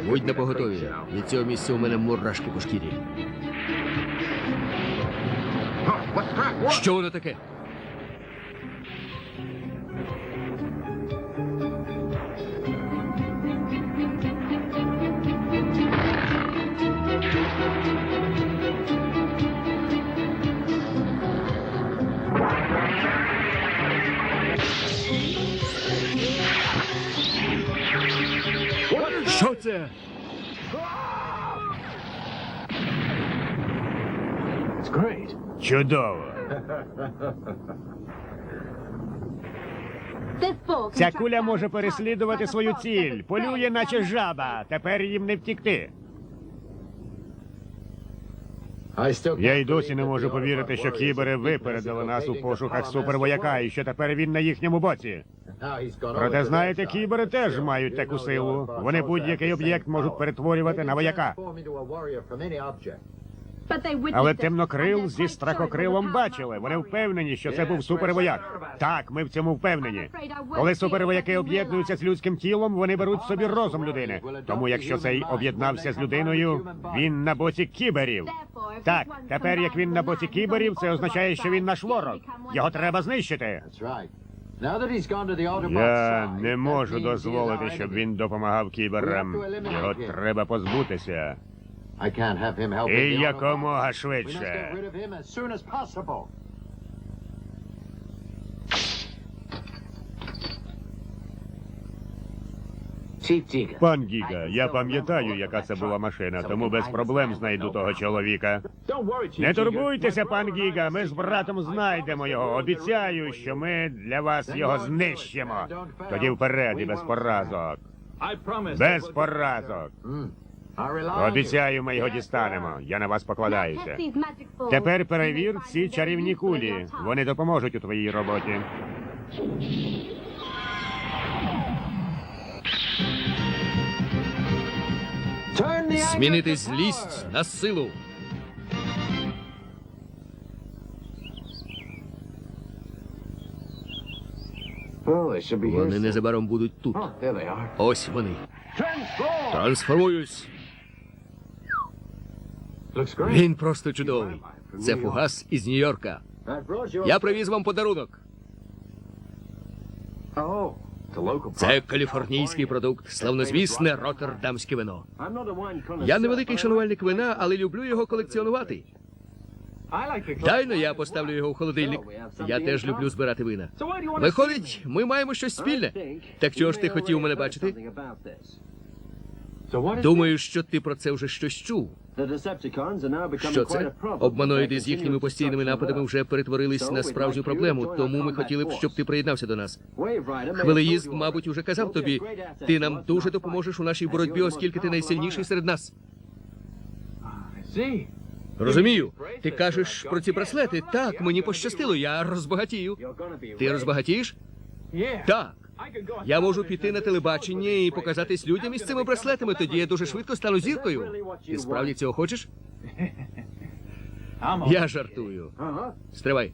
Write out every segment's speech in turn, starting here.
Будь на поготові. Від цього місця у мене мурашки по шкірі. Що воно таке? Це? Чудово. Ця куля може переслідувати свою ціль. Полює, наче жаба. Тепер їм не втікти. Я й досі не можу повірити, що кібери випередили нас у пошуках супервояка, і що тепер він на їхньому боці. Проте знаєте, кібери теж мають таку силу. Вони будь-який об'єкт можуть перетворювати на вояка. Але темнокрил зі страхокрилом бачили. Вони впевнені, що це був супервояк. Так, ми в цьому впевнені. Коли супервояки об'єднуються з людським тілом, вони беруть собі розум людини. Тому, якщо цей об'єднався з людиною, він на боці кіберів. Так, тепер як він на боці кіберів, це означає, що він наш ворог. Його треба знищити. Я не можу дозволити, щоб він допомагав кіберам. Його треба позбутися. І якомога швидше. Пан Гіга, я пам'ятаю, яка це була машина, тому без проблем знайду того чоловіка. Не турбуйтеся, пан Гіга, ми з братом знайдемо його. Обіцяю, що ми для вас його знищимо. Тоді вперед і без поразок. Без поразок. Обіцяю, ми його дістанемо. Я на вас покладаюся. Тепер перевір ці чарівні кулі. Вони допоможуть у твоїй роботі. Змінити злість на силу. Вони незабаром будуть тут. Ось вони. Трансформуюсь. Він просто чудовий. Це фугас із Нью-Йорка. Я привіз вам подарунок. Це каліфорнійський продукт, славнозвісне роттердамське вино. Я не великий шанувальник вина, але люблю його колекціонувати. Тайно я поставлю його в холодильник. Я теж люблю збирати вина. Виходить, ми маємо щось спільне. Так чого ж ти хотів мене бачити? Думаю, що ти про це вже щось чув. Що це? Обманоїди з їхніми постійними нападами вже перетворились на справжню проблему, тому ми хотіли б, щоб ти приєднався до нас. Хвилеїзд, мабуть, уже казав тобі. Ти нам дуже допоможеш у нашій боротьбі, оскільки ти найсильніший серед нас. Розумію. Ти кажеш про ці браслети. Так, мені пощастило, я розбагатію. Ти розбагатієш? Так. Я можу піти на телебачення і показатись людям із цими браслетами. Тоді я дуже швидко стану зіркою. Ти справді цього хочеш? Я жартую. Стривай.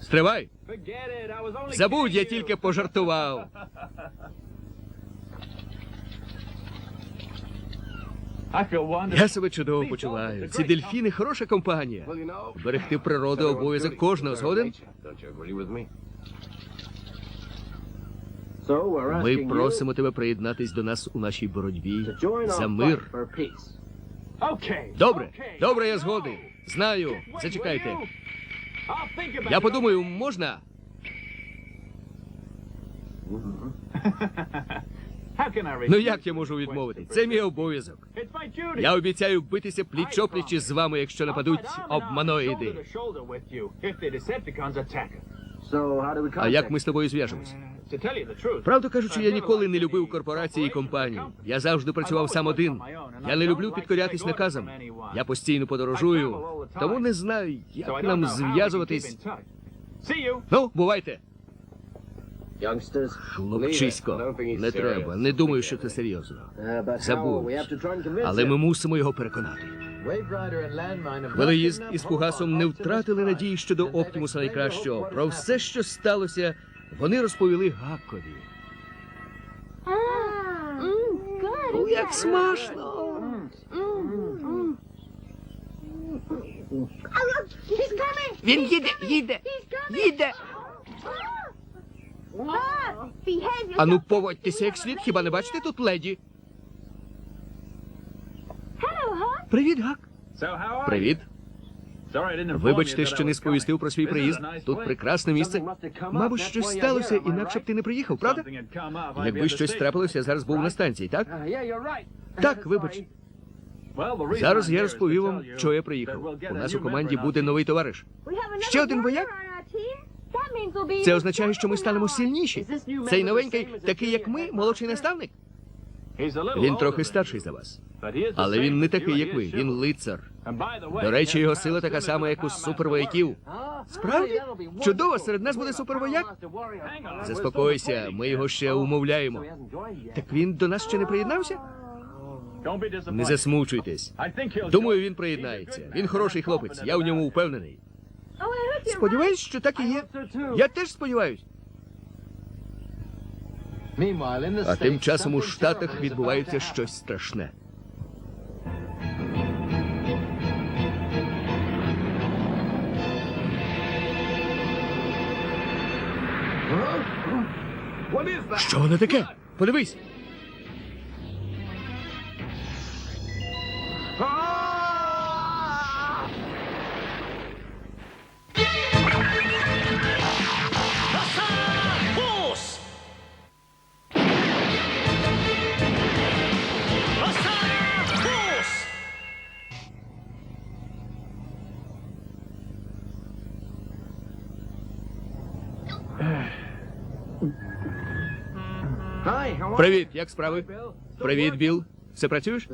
Стривай! Забудь, я тільки пожартував. Я себе чудово почуваю. Ці дельфіни хороша компанія. Берегти природу обов'язок кожного згоден. Ми просимо тебе приєднатись до нас у нашій боротьбі за мир. Добре, добре, я згоден. Знаю. Зачекайте. Я подумаю, можна? Ну як я можу відмовити? Це мій обов'язок. Я обіцяю битися пліч-опліч із вами, якщо нападуть обманоїди. А як ми з тобою зв'яжемось? Правду кажучи, я ніколи не любив корпорації і компанії. Я завжди працював сам один. Я не люблю підкорятись наказам. Я постійно подорожую, тому не знаю, як нам зв'язуватись. Ну, бувайте. Хлопчисько, не треба. Не думаю, що це серйозно. Забудь. Але ми мусимо його переконати. Велеїзд із Фугасом не втратили надії щодо Оптимуса найкращого. Про все, що сталося, вони розповіли Гакові. Як смачно! Він їде, їде, їде. Ану, поводьтеся як слід, хіба не бачите тут леді? Привіт, Гак. Привіт. Вибачте, що не сповістив про свій приїзд. Тут прекрасне місце. Мабуть, щось сталося, інакше б ти не приїхав, правда? Якби щось трапилося, я зараз був на станції, так? Так, вибач. Зараз я розповів вам, що я приїхав. У нас у команді буде новий товариш. Ще один вояк? Це означає, що ми станемо сильніші. Цей новенький, такий як ми, молодший наставник. Він трохи старший за вас. Але він не такий, як ви. Він лицар. До речі, його сила така сама, як у супервояків. Справді? Чудово, серед нас буде супервояк? Заспокойся, ми його ще умовляємо. Так він до нас ще не приєднався? Не засмучуйтесь. Думаю, він приєднається. Він хороший хлопець, я в ньому впевнений. Сподіваюсь, що так і є. Я теж сподіваюсь. А тим часом у Штатах відбувається щось страшне. Що воно таке? Подивись. Привіт, як справи? Привіт, Біл. Все працюєш?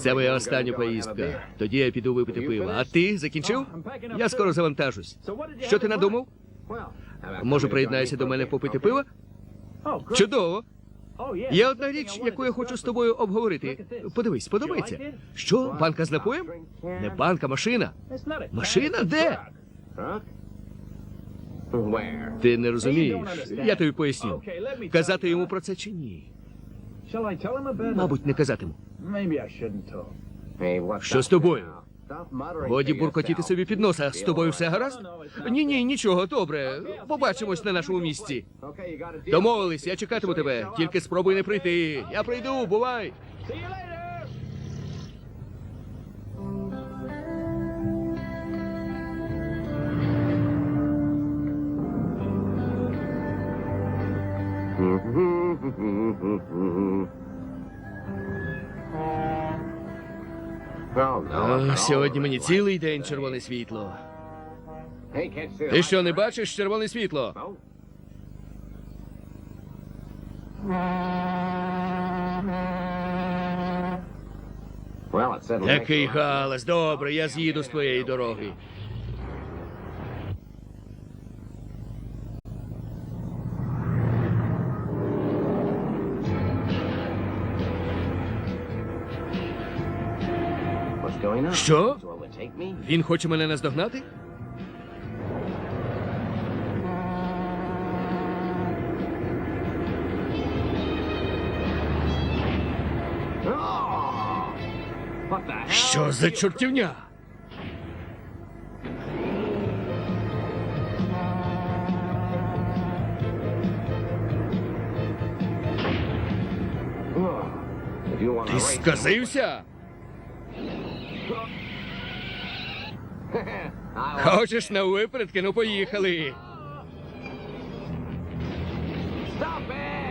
Це моя остання поїздка. Тоді я піду випити пива. А ти закінчив? Я скоро завантажусь. Що ти надумав? Може, приєднаєшся до мене попити пива? Чудово. Є одна річ, яку я хочу з тобою обговорити. Подивись, подобається. Що, банка з напоєм? Не банка, машина. Машина де? Ти не розумієш. Я тобі поясню. Казати йому про це чи ні? Мабуть, не казатиму. Що з тобою? Годі буркотіти собі під носа. З тобою все гаразд? Ні, ні, нічого, добре. Побачимось на нашому місці. Домовились, я чекатиму тебе. Тільки спробуй не прийти. Я прийду, бувай. О, сьогодні мені цілий день червоне світло. Ти що, не бачиш червоне світло? Який галас, добре, я з'їду з твоєї дороги. Що? Він хоче мене наздогнати? Що за чортівня? Ти сказився? Хочеш на випередки? Ну поїхали.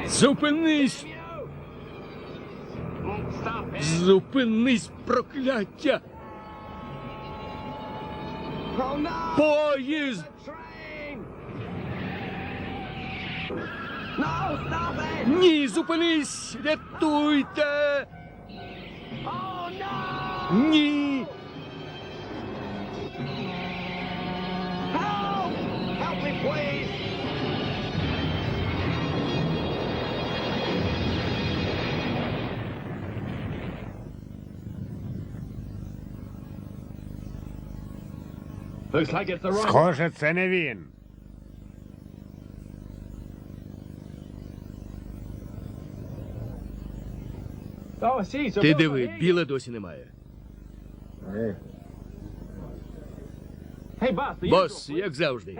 Зупинись! Зупинись, прокляття! Поїзд! Ні, зупинись! Рятуйте! Ні! Схоже, це не він. Ти диви, біла досі немає. Бос, як завжди.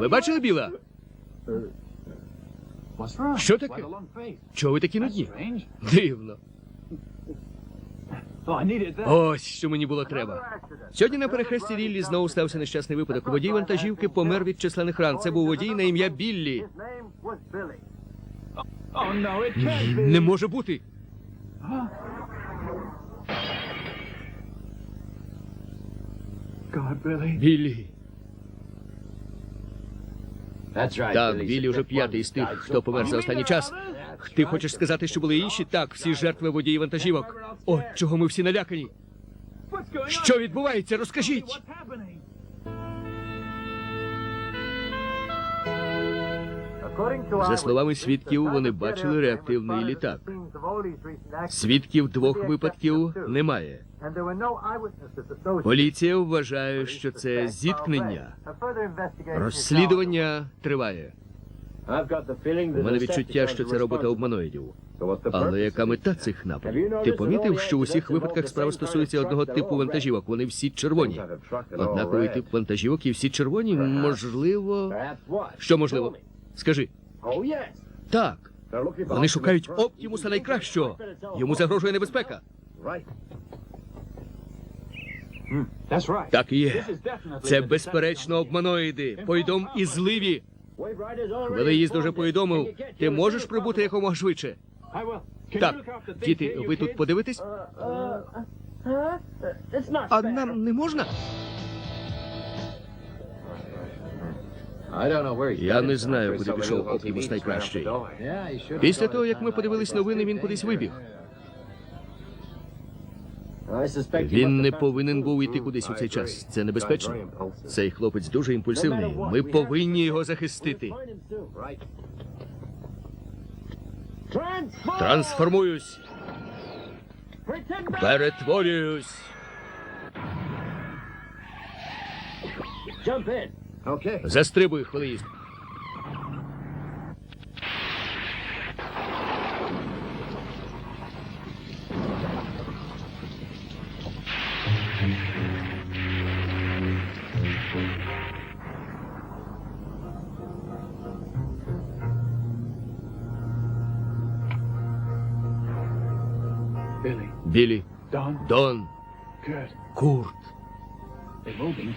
Ви бачили біла? Що таке? Чого ви такі нудні? Дивно. Ось що мені було треба. Сьогодні на перехресті Ріллі знову стався нещасний випадок. Водій вантажівки помер від численних ран. Це був водій на ім'я Біллі. Ні, не може бути. Біллі. Так, Біллі вже п'ятий з тих, хто помер за останній час. Ти хочеш сказати, що були інші? Так, всі жертви водії вантажівок. О, чого ми всі налякані? Що відбувається? Розкажіть. За словами свідків, вони бачили реактивний літак. Свідків двох випадків немає. Поліція вважає, що це зіткнення. Розслідування триває. У мене відчуття, що це робота обманоїдів. Але яка мета цих нападів? Ти помітив, що у всіх випадках справа стосується одного типу вантажівок. Вони всі червоні. Однаковий тип вантажівок і всі червоні, можливо. Що можливо? Скажи. Так. Вони шукають Оптімуса найкращого. Йому загрожує небезпека. Так і є. Це безперечно обманоїди. Пойдом і зливі. Велиїзд уже повідомив. Ти можеш прибути якомога швидше. Так, діти, ви тут подивитесь? А нам не можна? Я не знаю, куди пішов Оптімус найкращий. Після того, як ми подивились новини, він кудись вибіг. Він не повинен був йти кудись у цей час. Це небезпечно. Цей хлопець дуже імпульсивний. Ми повинні його захистити. Трансформуюсь. Перетворююсь. Застрибуй, хвилиїзд. Білі, Дон, Курт.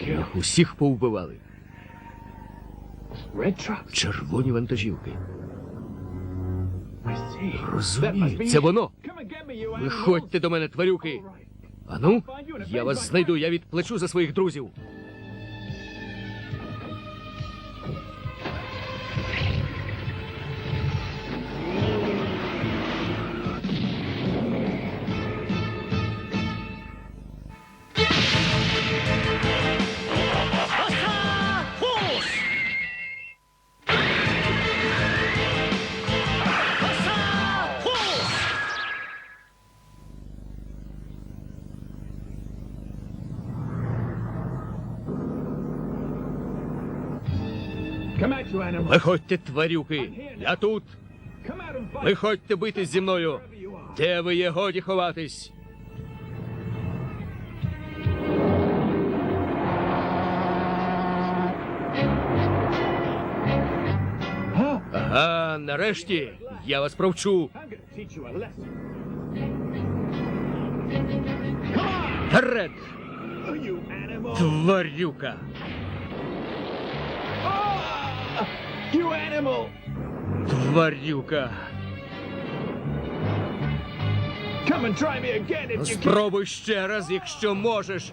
Їх усіх повбивали. Червоні вантажівки. Розумію, це воно. Виходьте до мене, тварюки. Ану, я вас знайду, я відплачу за своїх друзів. Виходьте, тварюки, я тут. Виходьте битись зі мною. Де ви є годі ховатись? Ага, нарешті я вас провчу. Вперед! Тварюка! Тварюка! Спробуй ще раз, якщо можеш.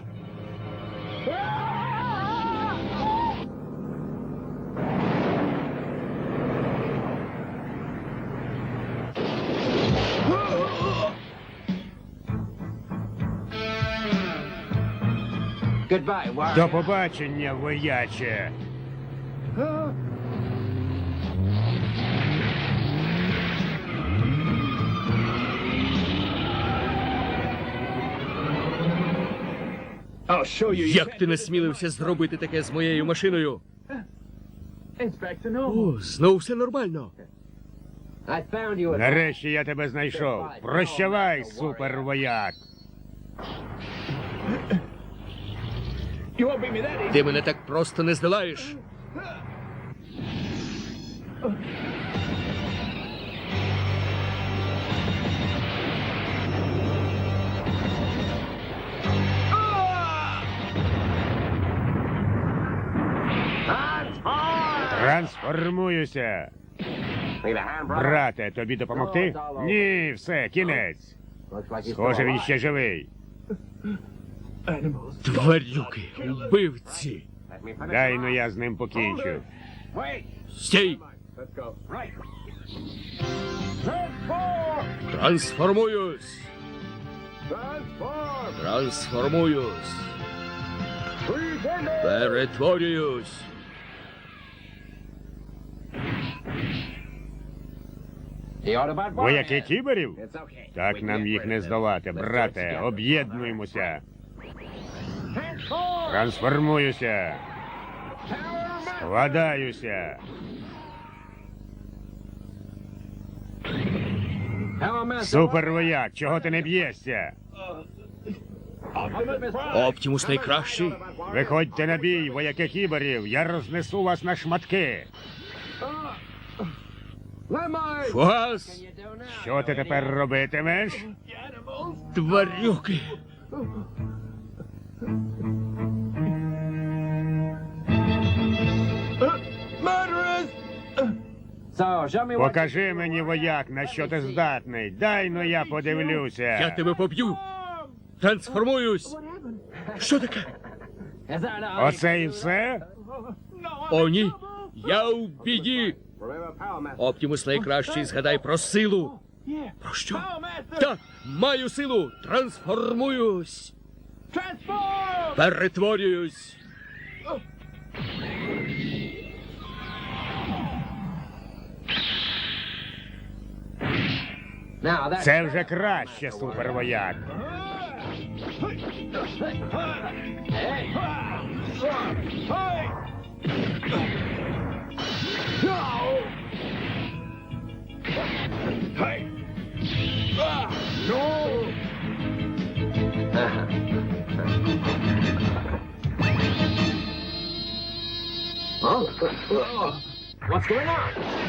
До побачення, вояче. Як ти насмілився зробити таке з моєю машиною? О, знов все нормально. Нарешті я тебе знайшов. Прощавай, супервояк. Ти мене так просто не здолаєш. Трансформуюся. Брате, тобі допомогти? Ні, все, кінець. Схоже, він ще живий. Тварюки, вбивці. Дай ну я з ним покінчу. Стій! Трансформуюсь! Трансформуюсь! Перетворююсь! Вояки кіберів? Так нам їх не здолати, брате. Об'єднуємося. Трансформуюся. Складаюся. Супервояк, чого ти не б'єшся? Оптімус найкращий. Виходьте на бій, вояки кіберів, я рознесу вас на шматки. Фугас! Що ти тепер робитимеш? Тварюки! Покажи мені, вояк, на що ти здатний. Дай ну я подивлюся. Я тебе поб'ю! Трансформуюсь! Що таке? Оце і все? О, ні! Я у біді! Оптімус найкращий, згадай про силу! Про що? Так, маю силу! Трансформуюсь! Перетворююсь! Це вже краще, супервояк.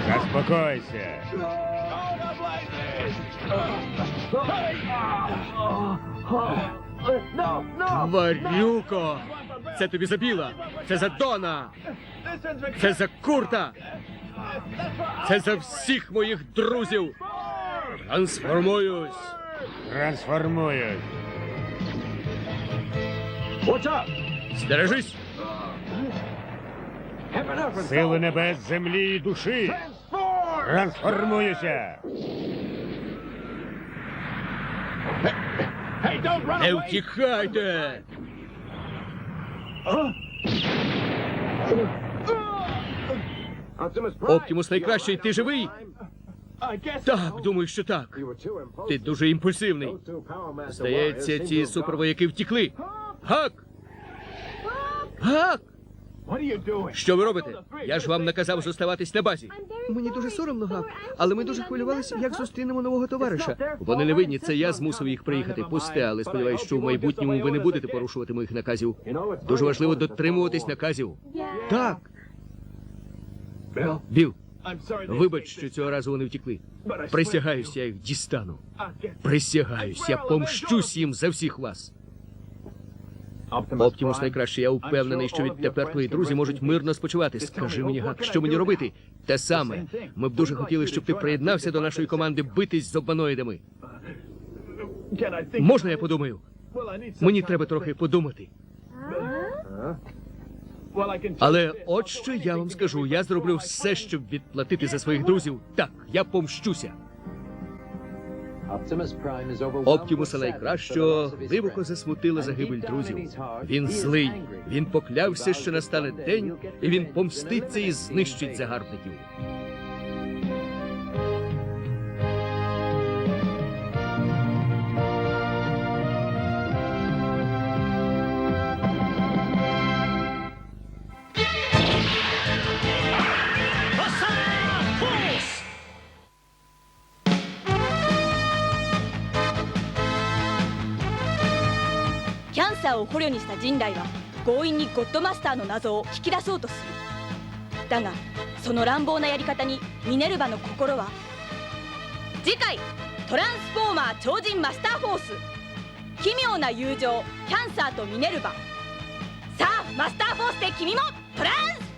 Заспокойся. Тварюко! Це тобі за біла! Це за Дона! Це за Курта! Це за всіх моїх друзів! Трансформуюсь! Трансформуюсь. Стережись! Сили небес, землі і душі. Трансформуюся. Не втікайте! Оптімус найкращий, ти живий? Так, думаю, що так. Ти дуже імпульсивний. Здається, ці супервояки втікли. Гак! Гак! Що ви робите? Я ж вам наказав зоставатись на базі. Мені дуже соромно, Гак, але ми дуже хвилювалися, як зустрінемо нового товариша. Вони не винні, це я змусив їх приїхати. Пусте, але сподіваюсь, що в майбутньому ви не будете порушувати моїх наказів. Дуже важливо дотримуватись наказів. Так. Біл, Вибач, що цього разу вони втекли. Присягаюсь, я їх дістану. Присягаюсь, я помщусь їм за всіх вас. Оптімус найкраще, я впевнений, що відтепер твої друзі можуть мирно спочивати. Скажи мені, Гак, що мені робити? Те саме. Ми б дуже хотіли, щоб ти приєднався до нашої команди битись з обманоїдами. Можна я подумаю? Мені треба трохи подумати. Але от що я вам скажу: я зроблю все, щоб відплатити за своїх друзів. Так, я помщуся. Оптімуса найкращого глибоко засмутила загибель друзів. Він злий, він поклявся, що настане день, і він помститься і знищить загарбників.「捕虜にした人類は強引にゴッドマスターの謎を引き出そうとする」だがその乱暴なやり方にミネルヴァの心は次回「トランスフォーマー超人マスターフォース」奇妙な友情キャンサーとミネルヴァさあマスターフォースで君もトランス